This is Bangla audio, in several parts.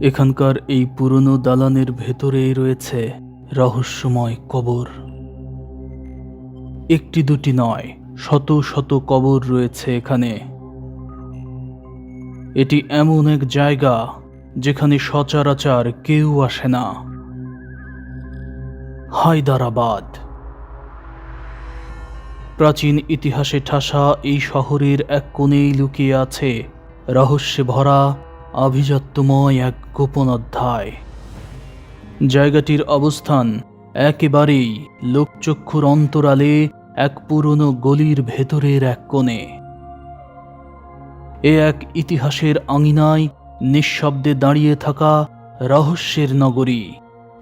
এখানকার এই পুরনো দালানের ভেতরেই রয়েছে রহস্যময় কবর। একটি দুটি নয়, শত শত কবর রয়েছে এখানে। এটি এমন এক জায়গা যেখানে সচরাচর কেউ আসে না। হায়দারাবাদ। প্রাচীন ইতিহাসে ঠাসা এই শহরের এক কোণেই লুকিয়ে আছে রহস্যে ভরা আভিজাত্যময় এক গোপন অধ্যায়। জায়গাটির অবস্থান একেবারেই লোকচক্ষুর অন্তরালে এক পুরনো গলির ভেতরের এক কোণে। এ এক ইতিহাসের আঙিনায় নিঃশব্দে দাঁড়িয়ে থাকা রহস্যের নগরী,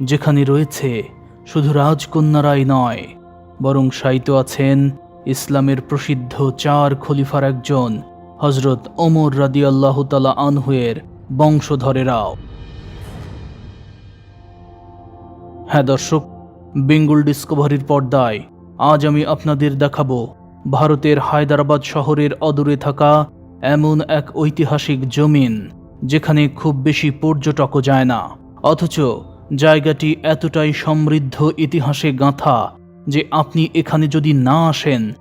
যেখানে রয়েছে শুধু রাজকন্যারাই নয়, বরং সাহিত্য আছেন ইসলামের প্রসিদ্ধ চার খলিফার একজন হজরত ওমর রাদি আল্লাহ তালা আনহুয়ের বংশধরেরাও। হ্যাঁ দর্শক, বেঙ্গল ডিসকভারির পর্দায় আজ আমি আপনাদের দেখাবো ভারতের হায়দ্রাবাদ শহরের অদূরে থাকা এমন এক ঐতিহাসিক জমিন যেখানে খুব বেশি পর্যটকও যায় না। অথচ জায়গাটি এতটাই সমৃদ্ধ ইতিহাসে গাঁথা যে আপনি এখানে যদি না আসেন,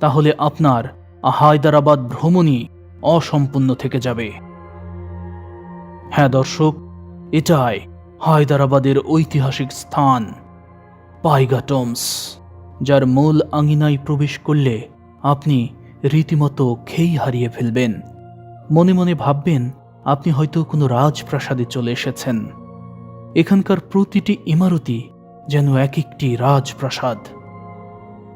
তাহলে আপনার হায়দ্রাবাদ ভ্রমণই অসম্পূর্ণ থেকে যাবে। হ্যাঁ দর্শক, এটাই হায়দ্রাবাদের ঐতিহাসিক স্থান পাইগাটমস যার মূল আঙিনায় প্রবেশ করলে আপনি রীতিমতো খেই হারিয়ে ফেলবেন। মনে মনে ভাববেন, আপনি হয়তো কোনো রাজপ্রাসাদে চলে এসেছেন। এখানকার প্রতিটি ইমারতি যেন এক একটি রাজপ্রাসাদ।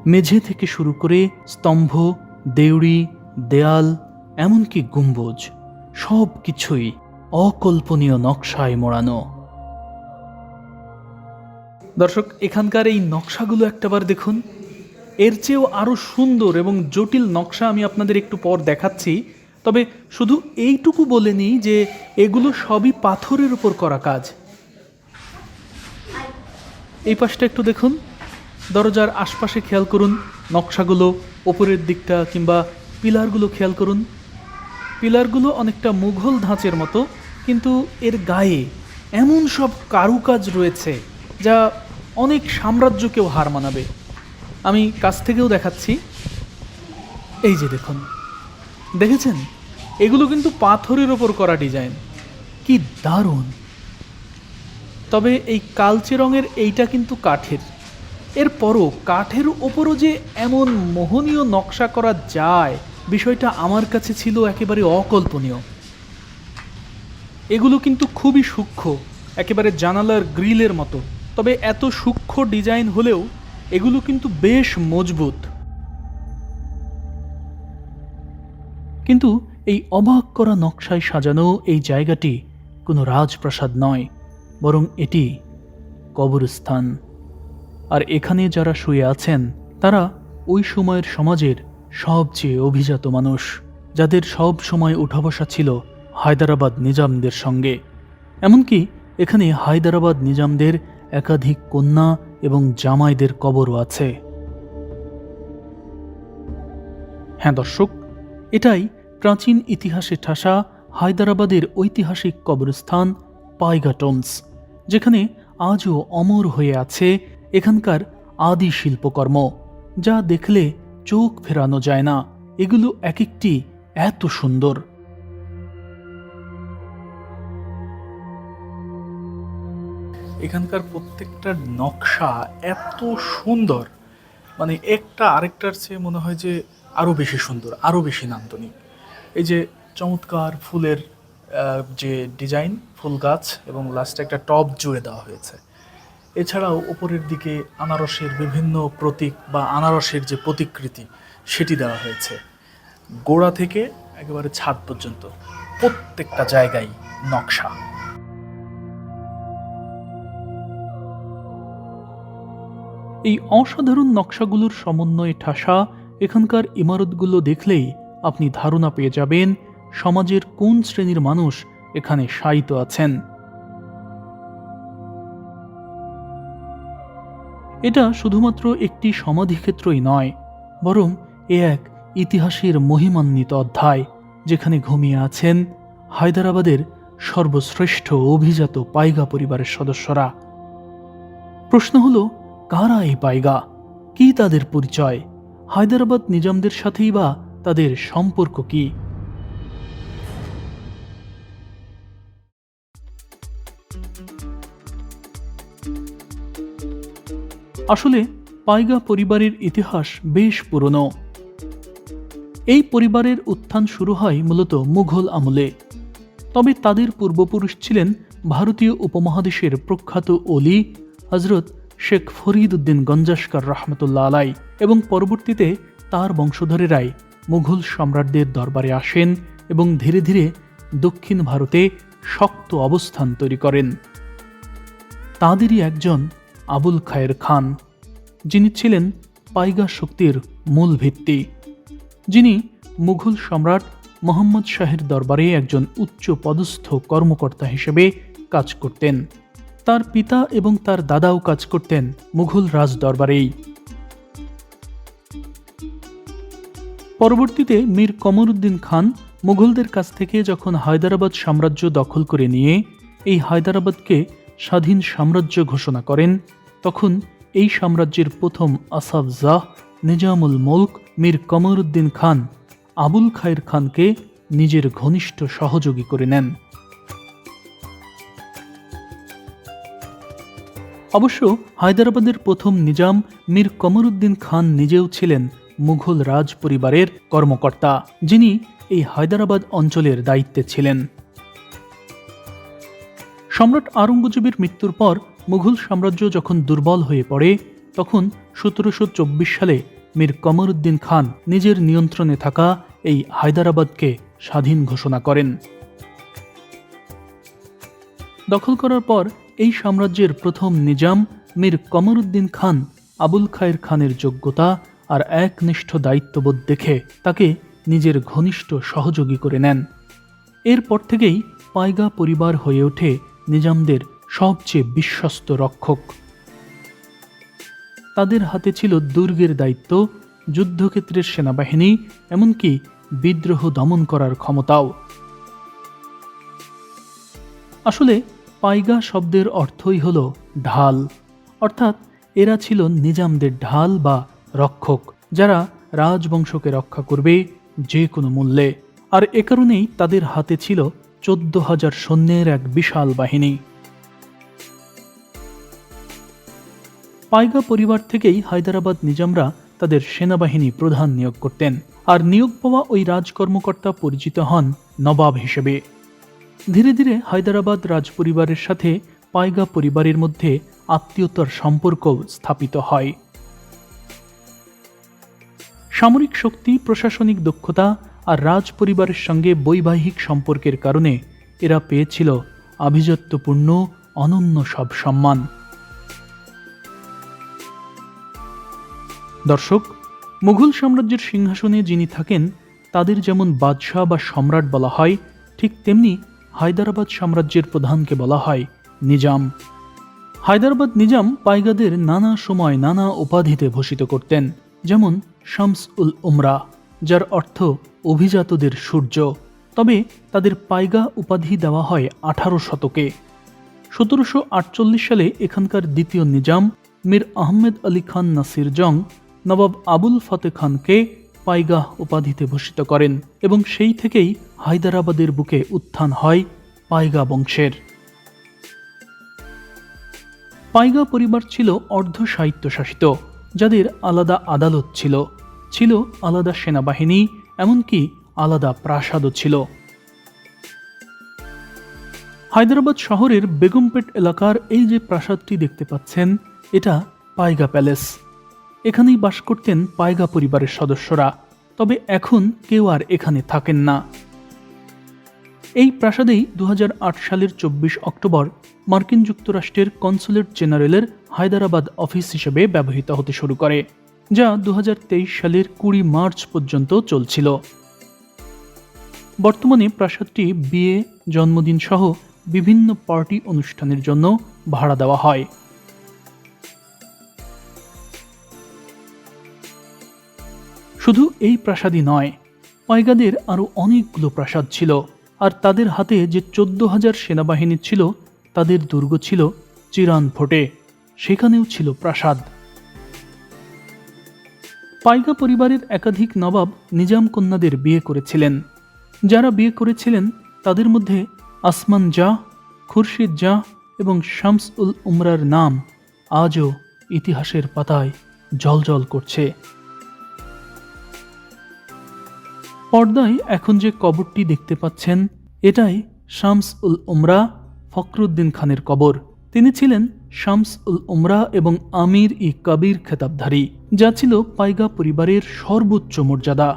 মেঝে থেকে শুরু করে স্তম্ভ দেউড়ি, দেয়াল, এমনকি গম্বুজ, সব কিছুই অকল্পনীয় নকশায় মোড়ানো। দর্শক, এখানকার এই নকশাগুলো একটাবার দেখুন। এর চেয়েও আরও সুন্দর এবং জটিল নকশা আমি আপনাদের একটু পর দেখাচ্ছি। তবে শুধু এইটুকু বলে নিই যে এগুলো সবই পাথরের উপর করা কাজ। এই পাশটা একটু দেখুন। দরজার আশপাশে খেয়াল করুন, নকশাগুলো ওপরের দিকটা কিংবা পিলারগুলো খেয়াল করুন। পিলারগুলো অনেকটা মুঘল ধাঁচের মতো, কিন্তু এর গায়ে এমন সব কারুকাজ রয়েছে যা অনেক সাম্রাজ্যকেও হার মানাবে। আমি কাছ থেকেও দেখাচ্ছি। এই যে দেখুন। দেখেছেন? এগুলো কিন্তু পাথরের ওপর করা ডিজাইন। কি দারুণ! তবে এই কালচে রঙের এইটা কিন্তু কাঠের। এরপরও কাঠের ওপরও যে এমন মোহনীয় নকশা করা যায়, বিষয়টা আমার কাছে ছিল একেবারে অকল্পনীয়। এগুলো কিন্তু খুবই সূক্ষ্ম, একেবারে জানালার গ্রিলের মতো। তবে এত সূক্ষ্ম ডিজাইন হলেও এগুলো কিন্তু বেশ মজবুত। কিন্তু এই অবাক করা নকশায় সাজানো এই জায়গাটি কোনো রাজপ্রাসাদ নয়, বরং এটি কবরস্থান। আর এখানে যারা শুয়ে আছেন, তারা ওই সময়ের সমাজের সবচেয়ে অভিজাত মানুষ, যাদের সব সময় উঠা বসা ছিল হায়দ্রাবাদ নিজামদের সঙ্গে। এমনকি এখানে হায়দ্রাবাদ নিজামদের একাধিক কন্যা এবং জামাইদের কবরও আছে। হ্যাঁ দর্শক, এটাই প্রাচীন ইতিহাসে ঠাসা হায়দ্রাবাদের ঐতিহাসিক কবরস্থান পাইগাটমস যেখানে আজও অমর হয়ে আছে এখানকার আদি শিল্পকর্ম, যা দেখলে চোখ ফেরানো যায় না। এগুলো এক একটি এত সুন্দর। এখানকার প্রত্যেকটা নকশা এত সুন্দর। মানে একটা আরেকটার চেয়ে মনে হয় যে আরও বেশি সুন্দর আরও বেশি নান্দনিক। এই যে চমৎকার ফুলের যে ডিজাইন, ফুল গাছ এবং লাস্টে একটা টব জুড়ে দেওয়া হয়েছে। এছাড়াও উপরের দিকে আনারসের বিভিন্ন প্রতীক বা আনারসের যে প্রতিকৃতি, সেটি দেওয়া হয়েছে। গোড়া থেকে একেবারে ছাদ পর্যন্ত, প্রত্যেকটা জায়গায় নকশা। এই অসাধারণ নকশাগুলোর সমন্বয়ে ঠাসা এখানকার ইমারতগুলো দেখলেই আপনি ধারণা পেয়ে যাবেন, সমাজের কোন শ্রেণির মানুষ এখানে শায়িত আছেন। এটা শুধুমাত্র একটি সমাধিক্ষেত্রই নয়, বরং এ এক ইতিহাসের মহিমান্বিত অধ্যায়, যেখানে ঘুমিয়ে আছেন হায়দ্রাবাদের সর্বশ্রেষ্ঠ অভিজাত পাইগা পরিবারের সদস্যরা। প্রশ্ন হলো, কারা এই পাইগা? কি তাদের পরিচয়? হায়দ্রাবাদ নিজামদের সাথেই বা তাদের সম্পর্ক কি? আসলে পাইগা পরিবারের ইতিহাস বেশ পুরনো। এই পরিবারের উত্থান শুরু হয় মূলত মুঘল আমলে। তবে তাদের পূর্বপুরুষ ছিলেন ভারতীয় উপমহাদেশের প্রখ্যাত অলি হজরত শেখ ফরিদ উদ্দিন গঞ্জাস্কর রহমতুল্লাহ আলাই এবং পরবর্তীতে তার বংশধরেরাই মুঘল সম্রাটদের দরবারে আসেন এবং ধীরে ধীরে দক্ষিণ ভারতে শক্ত অবস্থান তৈরি করেন। তাঁদেরই একজন আবুল খায়ের খান, যিনি ছিলেন পাইগা শক্তির মূল ভিত্তি। যিনি মুঘল সম্রাট মোহাম্মদ শাহের দরবারে একজন উচ্চ পদস্থ কর্মকর্তা হিসেবে কাজ করতেন। তার পিতা এবং তার দাদাও কাজ করতেন মুঘল রাজ দরবারেই। পরবর্তীতে মীর কমরুদ্দিন খান মুঘলদের কাছ থেকে যখন হায়দ্রাবাদ সাম্রাজ্য দখল করে নিয়ে এই হায়দ্রাবাদকে স্বাধীন সাম্রাজ্য ঘোষণা করেন তখন এই সাম্রাজ্যের প্রথম আসাফ জাহ, নিজামুল মুলক, মীর কমরুদ্দিন খান, আবুল খায়ের খানকে নিজের ঘনিষ্ঠ সহযোগী করে নেন। অবশ্য হায়দ্রাবাদের প্রথম নিজাম মীর কমরুদ্দিন খান নিজেও ছিলেন মুঘল রাজ পরিবারের কর্মকর্তা, যিনি এই হায়দ্রাবাদ অঞ্চলের দায়িত্বে ছিলেন। সম্রাট আওরঙ্গজেবের মৃত্যুর পর মুঘল সাম্রাজ্য যখন দুর্বল হয়ে পড়ে, তখন সতেরোশো চব্বিশ সালে মীর কমরুদ্দিন খান নিজের নিয়ন্ত্রণে থাকা এই হায়দ্রাবাদকে স্বাধীন ঘোষণা করেন। দখল করার পর এই সাম্রাজ্যের প্রথম নিজাম মীর কমরুদ্দিন খান আবুল খায়ের খানের যোগ্যতা আর একনিষ্ঠ দায়িত্ববোধ দেখে তাকে নিজের ঘনিষ্ঠ সহযোগী করে নেন। এরপর থেকেই পাইগা পরিবার হয়ে ওঠে নিজামদের সবচেয়ে বিশ্বস্ত রক্ষক। তাদের হাতে ছিল দুর্গের দায়িত্ব, যুদ্ধক্ষেত্রের সেনাবাহিনী, এমনকি বিদ্রোহ দমন করার ক্ষমতাও। আসলে, পাইগা শব্দের অর্থই হল ঢাল। অর্থাৎ, এরা ছিল নিজামদের ঢাল বা রক্ষক, যারা রাজবংশকে রক্ষা করবে যে কোনো মূল্যে। আর এ কারণেই তাদের হাতে ছিল চোদ্দ হাজার সৈন্যের এক বিশাল বাহিনী। পাইগা পরিবার থেকেই হায়দ্রাবাদ নিজামরা তাদের সেনাবাহিনী প্রধান নিয়োগ করতেন আর নিয়োগ পাওয়া ওই রাজকর্মকর্তা পরিচিত হন নবাব হিসেবে। ধীরে ধীরে হায়দ্রাবাদ রাজপরিবারের সাথে পাইগা পরিবারের মধ্যে আত্মীয়তার সম্পর্ক স্থাপিত হয়। সামরিক শক্তি, প্রশাসনিক দক্ষতা আর রাজ পরিবারের সঙ্গে বৈবাহিক সম্পর্কের কারণে এরা পেয়েছিল আভিজাত্যপূর্ণ, অনন্য সব সম্মান। দর্শক, মুঘল সাম্রাজ্যের সিংহাসনে যিনি থাকেন, তাদের যেমন বাদশাহ বা সম্রাট বলা হয়, ঠিক তেমনি হায়দ্রাবাদ সাম্রাজ্যের প্রধানকে বলা হয় নিজাম। হায়দ্রাবাদ নিজাম পাইগাদের নানা সময় নানা উপাধিতে ভূষিত করতেন, যেমন শামস উল উমরা, যার অর্থ অভিজাতদের সূর্য। তবে তাদের পাইগা উপাধি দেওয়া হয় আঠারো শতকে। সতেরোশো আটচল্লিশ সালে এখানকার দ্বিতীয় নিজাম, মীর আহমেদ আলী খান নাসির জং নবাব আবুল ফতে খানকে পাইগাহ উপাধিতে ভূষিত করেন এবং সেই থেকেই হায়দ্রাবাদের বুকে উত্থান হয় পাইগা বংশের। পাইগা পরিবার ছিল অর্ধ সাহিত্যশাসিত, যাদের আলাদা আদালত ছিল। ছিল আলাদা সেনাবাহিনী, এমনকি আলাদা প্রাসাদও ছিল। হায়দ্রাবাদ শহরের বেগমপেট এলাকার এই যে প্রাসাদটি দেখতে পাচ্ছেন, এটা পাইগা প্যালেস। এখানেই বাস করতেন পাইগা পরিবারের সদস্যরা, তবে এখন কেউ আর এখানে থাকেন না। এই প্রাসাদেই দু হাজার আট সালের চব্বিশ অক্টোবর মার্কিন যুক্তরাষ্ট্রের কনসুলেট জেনারেলের হায়দ্রাবাদ অফিস হিসেবে ব্যবহৃত হতে শুরু করে, যা দু হাজার তেইশ সালের কুড়ি মার্চ পর্যন্ত চলছিল। বর্তমানে প্রাসাদটি বিয়ে জন্মদিন সহ বিভিন্ন পার্টি অনুষ্ঠানের জন্য ভাড়া দেওয়া হয়। শুধু এই প্রাসাদই নয় পাইগাদের আরও অনেকগুলো প্রাসাদ ছিল, আর তাদের হাতে যে চোদ্দ হাজার সেনাবাহিনী ছিল, তাদের দুর্গ ছিল চিরান ফোটে সেখানেও ছিল প্রাসাদ। পাইকা পরিবারের একাধিক নবাব নিজাম কন্যাদের বিয়ে করেছিলেন। যারা বিয়ে করেছিলেন, তাদের মধ্যে আসমান জা খুরশিদ জা এবং শামস উল উমরার নাম আজও ইতিহাসের পাতায় জলজল করছে। পর্দায় এখন যে কবরটি দেখতে পাচ্ছেন, এটাই শামস উল উমরা ফখরুদ্দিন খানের কবর। তিনি ছিলেন শামস উল উমরা এবং আমির ই কবির খেতাবধারী, যা ছিল পাইগা পরিবারের সর্বোচ্চ মর্যাদা।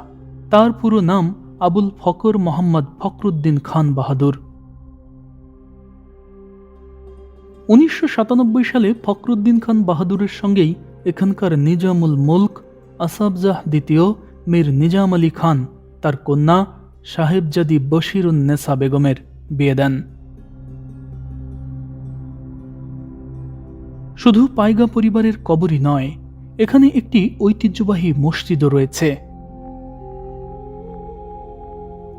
তার পুরো নাম আবুল ফকর মোহাম্মদ ফখরুদ্দিন খান বাহাদুর। উনিশশো সাতানব্বই সালে ফখরুদ্দিন খান বাহাদুরের সঙ্গেই এখানকার নিজামুল মুলক আসাবজাহ দ্বিতীয় মীর নিজাম আলী খান তার কন্যা সাহেবজাদি বশিরুন্নেসা বেগমের বিয়ে দেন। শুধু পাইগা পরিবারের কবরই নয়, এখানে একটি ঐতিহ্যবাহী মসজিদও রয়েছে।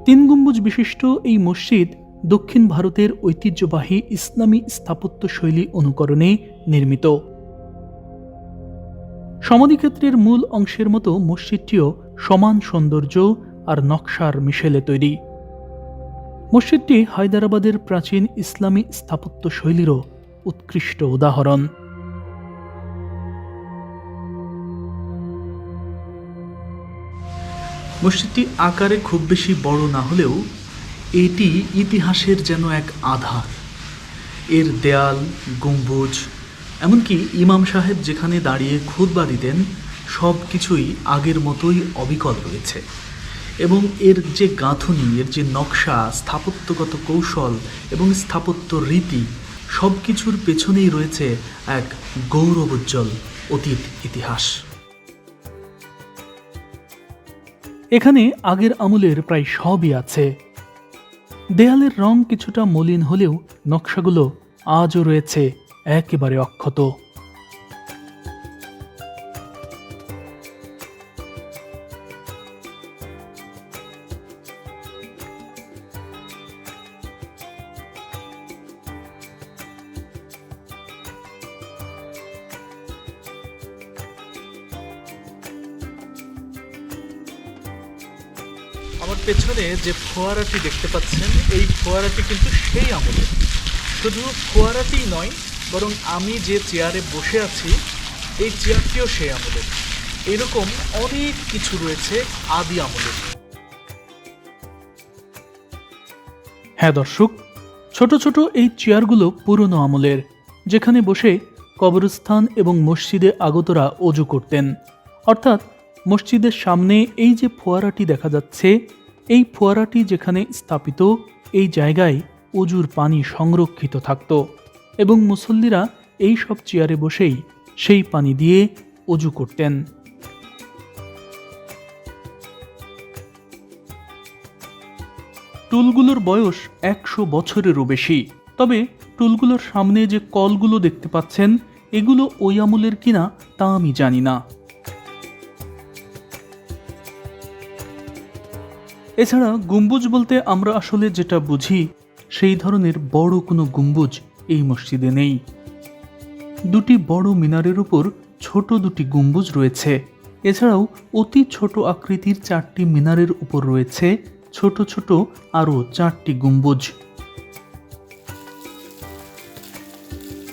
তিন গম্বুজ বিশিষ্ট এই মসজিদ দক্ষিণ ভারতের ঐতিহ্যবাহী ইসলামী স্থাপত্য শৈলী অনুকরণে নির্মিত। সমাধিক্ষেত্রের মূল অংশের মতো মসজিদটিও সমান সৌন্দর্য আর নকশার মিশেলে তৈরি। মসজিদটি হায়দ্রাবাদের প্রাচীন ইসলামী স্থাপত্য শৈলীরও উৎকৃষ্ট উদাহরণ। মসজিদটি আকারে খুব বেশি বড় না হলেও এটি ইতিহাসের যেন এক আধার। এর দেয়াল, গম্বুজ, এমনকি ইমাম সাহেব যেখানে দাঁড়িয়ে খুতবা দিতেন সব কিছুই আগের মতোই অবিকল রয়েছে। এবং এর যে গাঁথনি, এর যে নকশা, স্থাপত্যগত কৌশল এবং স্থাপত্য রীতি সব কিছুর পেছনেই রয়েছে এক গৌরবোজ্জ্বল অতীত ইতিহাস। এখানে আগের আমলের প্রায় সবই আছে। দেয়ালের রং কিছুটা মলিন হলেও নকশাগুলো আজও রয়েছে একেবারে অক্ষত। যে ফোয়ারাটি দেখতে পাচ্ছেন, এই ফোয়ারাটি কিন্তু সেই আমলের। শুধু ফোয়ারাটি নয়, বরং আমি যে চেয়ারে বসে আছি, এই চেয়ারটিও সেই আমলের। এরকম অনেক কিছু রয়েছে আদি আমলের। হ্যাঁ দর্শক, ছোট ছোট এই চেয়ারগুলো পুরনো আমলের, যেখানে বসে কবরস্থান এবং মসজিদে আগতরা অজু করতেন। অর্থাৎ মসজিদের সামনে এই যে ফোয়ারাটি দেখা যাচ্ছে এই ফোয়ারাটি যেখানে স্থাপিত, এই জায়গায় অজুর পানি সংরক্ষিত থাকত এবং মুসল্লিরা এই সব চেয়ারে বসেই সেই পানি দিয়ে অজু করতেন। টুলগুলোর বয়স একশো বছরেরও বেশি। তবে টুলগুলোর সামনে যে কলগুলো দেখতে পাচ্ছেন, এগুলো ওই আমলের কিনা তা আমি জানি না। এছাড়া গম্বুজ বলতে আমরা আসলে যেটা বুঝি, সেই ধরনের বড় কোনো গম্বুজ এই মসজিদে নেই। দুটি বড় মিনারের উপর ছোট দুটি গম্বুজ রয়েছে। এছাড়াও অতি ছোট আকৃতির চারটি মিনারের উপর রয়েছে ছোট ছোট আরও চারটি গম্বুজ।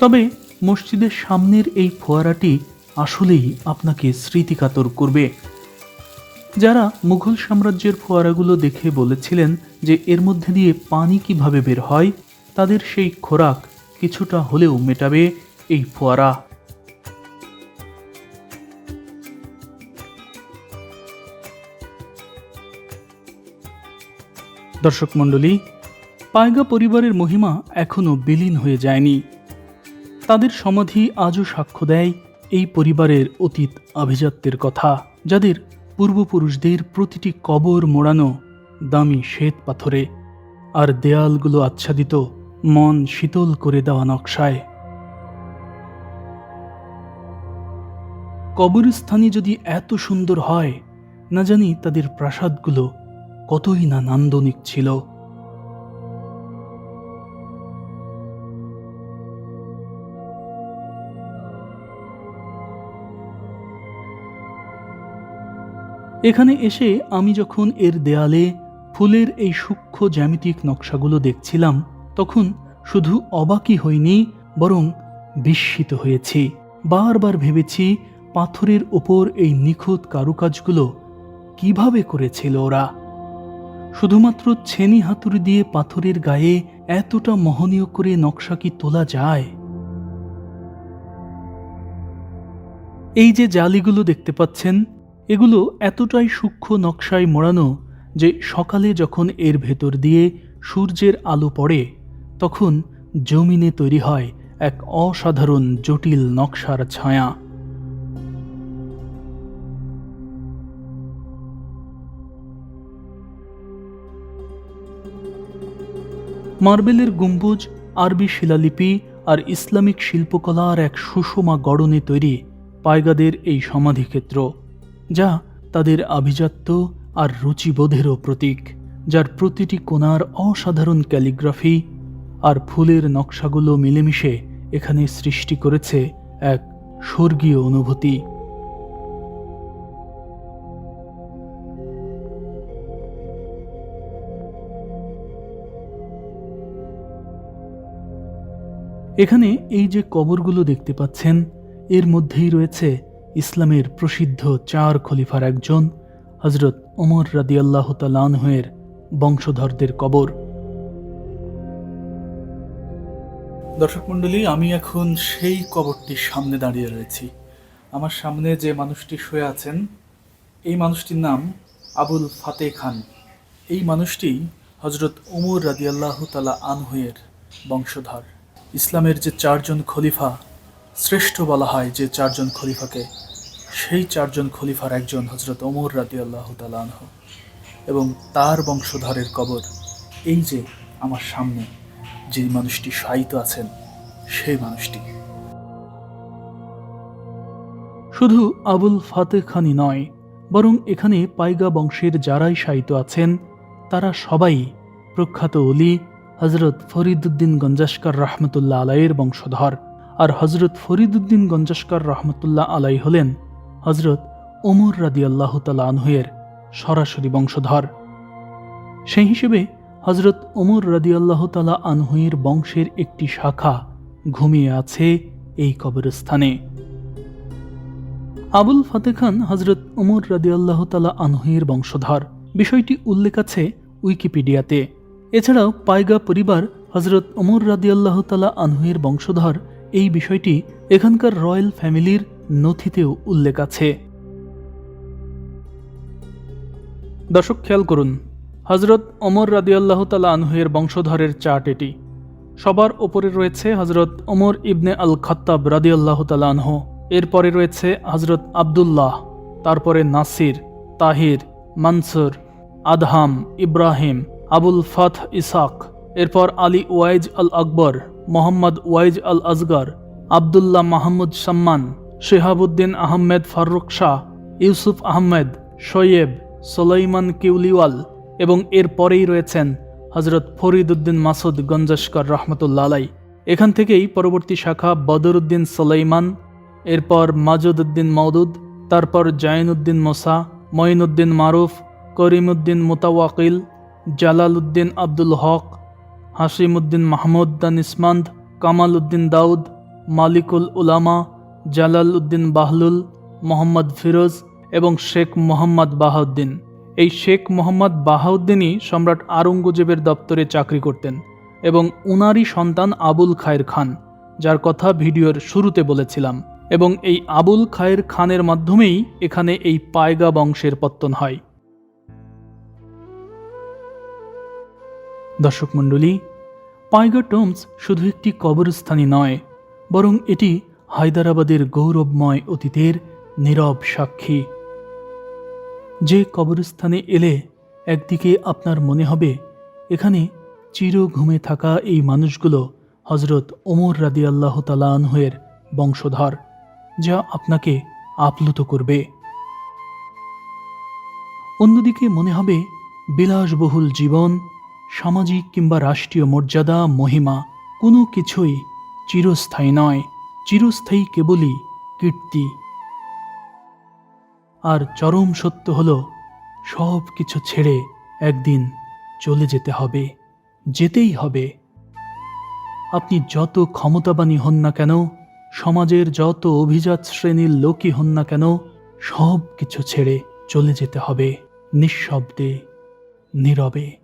তবে মসজিদের সামনের এই ফোয়ারাটি আসলেই আপনাকে স্মৃতিকাতর করবে। যারা মুঘল সাম্রাজ্যের ফোয়ারাগুলো দেখে বলেছিলেন যে এর মধ্যে দিয়ে পানি কীভাবে বের হয়, তাদের সেই খোরাক কিছুটা হলেও মেটাবে এই ফোয়ারা। দর্শক মণ্ডলী, পায়গা পরিবারের মহিমা এখনও বিলীন হয়ে যায়নি। তাদের সমাধি আজও সাক্ষ্য দেয় এই পরিবারের অতীত আভিজাত্যের কথা, যাদের পূর্বপুরুষদের প্রতিটি কবর মোড়ানো দামি শ্বেত পাথরে, আর দেয়ালগুলো আচ্ছাদিত, মন শীতল করে দেওয়া নকশায়। কবরস্থানে যদি এত সুন্দর হয়, না জানি তাদের প্রাসাদগুলো কতই না নান্দনিক ছিল। এখানে এসে আমি যখন এর দেয়ালে ফুলের এই সূক্ষ্ম জ্যামিতিক নকশাগুলো দেখছিলাম, তখন শুধু অবাকই হইনি, বরং বিস্মিত হয়েছি। বারবার ভেবেছি পাথরের ওপর এই নিখুঁত কারুকাজগুলো কীভাবে করেছিল ওরা? শুধুমাত্র ছেনি হাতুড়ি দিয়ে পাথরের গায়ে এতটা মহনীয় করে নকশা কি তোলা যায়? এই যে জালিগুলো দেখতে পাচ্ছেন এগুলো এতটাই সূক্ষ্ম নকশায় মোড়ানো যে সকালে যখন এর ভেতর দিয়ে সূর্যের আলো পড়ে, তখন জমিনে তৈরি হয় এক অসাধারণ জটিল নকশার ছায়া। মার্বেলের গম্বুজ, আরবি শিলালিপি আর ইসলামিক শিল্পকলার এক সুষমা গড়নে তৈরি পায়গাদের এই সমাধিক্ষেত্র। যা তাদের আভিজাত্য আর রুচিবোধেরও প্রতীক, যার প্রতিটি কোণার অসাধারণ ক্যালিগ্রাফি আর ফুলের নকশাগুলো মিলেমিশে এখানে সৃষ্টি করেছে এক স্বর্গীয় অনুভূতি। এখানে এই যে কবরগুলো দেখতে পাচ্ছেন, এর মধ্যেই রয়েছে ইসলামের প্রসিদ্ধ চার খলিফার একজন হজরত ওমর রাদিয়াল্লাহ তালানহের বংশধরদের কবর। দর্শক মণ্ডলী, আমি এখন সেই কবরটির সামনে দাঁড়িয়ে রয়েছি। আমার সামনে যে মানুষটি শুয়ে আছেন, এই মানুষটির নাম আবুল ফাতে খান। এই মানুষটি হজরত ওমর রাদিয়াল্লাহ তালা আনহুয়ের বংশধর। ইসলামের যে চারজন খলিফা শ্রেষ্ঠ বলা হয় যে চারজন খলিফাকে, সেই চারজন খলিফার একজন হজরত ওমর রাদি আল্লাহ তালাহ এবং তার বংশধরের কবর, এই যে আমার সামনে যে মানুষটি শায়িত আছেন, সেই মানুষটি। শুধু আবুল ফাতে খানি নয়, বরং এখানে পাইগা বংশের যারাই শায়িত আছেন, তারা সবাই প্রখ্যাত অলি হজরত ফরিদুদ্দিন গঞ্জাস্কর রহমতুল্লাহ আলাইয়ের বংশধর। আর হজরত ফরিদুদ্দিন গঞ্জাস্কর রহমতুল্লাহ আলাই হলেন হজরত ওমর রাদি আল্লাহ আনহুয়ের সরাসরি বংশধর। সেই হিসেবে হজরত ওমর রাদি আল্লাহ তালা আনহুয়ের বংশের একটি শাখা ঘুমিয়ে আছে এই কবরস্থানে। আবুল ফাতে খান হজরত ওমর রাদি আল্লাহ তালা আনহুয়ের বংশধর। বিষয়টি উল্লেখ আছে উইকিপিডিয়াতে। এছাড়াও পাইগা পরিবার হজরত ওমর রাদিয়াল্লাহ তালা আনহুয়ের বংশধর এই বিষয়টি এখানকার রয়্যাল ফ্যামিলির নথিতেও উল্লেখ আছে। দর্শক, খেয়াল করুন হজরত ওমর রাদিয়াল্লাহ তালা আনহুয়ের বংশধরের চার্ট এটি। সবার ওপরে রয়েছে হজরত ওমর ইবনে আল খত্তাব রাদিয়াল্লাহ তালা আনহু, এরপরে রয়েছে হজরত আবদুল্লাহ, তারপরে নাসির, তাহির, মানসুর, আদহাম, ইব্রাহিম, আবুল ফাথ ইসাক, এরপর আলী ওয়াইজ আল আকবর মোহাম্মদ ওয়াইজ আল আজগর, আবদুল্লাহ মাহমুদ সাম্মান, শেহাবুদ্দিন আহমেদ ফারুক শাহ, ইউসুফ আহমেদ সৈয়ব সোলাইমান কিউলিওয়াল এবং এর পরেই রয়েছেন হজরত ফরিদুদ্দিন মাসুদ গঞ্জাস্কর রহমতুল্লা আলাই এখান থেকেই পরবর্তী শাখা বদরুদ্দিন সোলাইমান, এরপর মাজুদুদ্দিন মওদুদ তারপর জাইনুদ্দিন মোসা, মঈনুদ্দিন মারুফ করিমুদ্দিন মোতাওয়াকিল জালাল উদ্দিন আব্দুল হক হাসিমুদ্দিন মাহমুদ দানিসমান্দ কামাল উদ্দিন দাউদ, মালিকুল উলামা জালাল উদ্দিন বাহলুল, মোহাম্মদ ফিরোজ এবং শেখ মোহাম্মদ বাহাউদ্দিন। এই শেখ মোহাম্মদ বাহাউদ্দিনই সম্রাট আরঙ্গজেবের দপ্তরে চাকরি করতেন এবং উনারই সন্তান আবুল খায়ের খান, যার কথা ভিডিওর শুরুতে বলেছিলাম। এবং এই আবুল খায়ের খানের মাধ্যমেই এখানে এই পায়গা বংশের পত্তন হয়। দর্শক মণ্ডলী পাইগা টমস শুধু একটি কবরস্থানই নয়, বরং এটি হায়দারাবাদের গৌরবময় অতীতের নীরব সাক্ষী। যে কবরস্থানে এলে একদিকে আপনার মনে হবে, এখানে চির ঘুমে থাকা এই মানুষগুলো হজরত ওমর রাদি আল্লাহ তালানহের বংশধর, যা আপনাকে আপ্লুত করবে। অন্যদিকে মনে হবে, বিলাসবহুল জীবন সামাজিক কিংবা রাষ্ট্রীয় মর্যাদা, মহিমা কোনো কিছুই চিরস্থায়ী নয়। চিরস্থায়ী কেবলই কীর্তি। আর চরম সত্য হলো, সব কিছু ছেড়ে একদিন চলে যেতে হবে, যেতেই হবে। আপনি যত ক্ষমতাবানী হন না কেন, সমাজের যত অভিজাত শ্রেণির লোকই হন না কেন, সব কিছু ছেড়ে চলে যেতে হবে, নিঃশব্দে, নীরবে।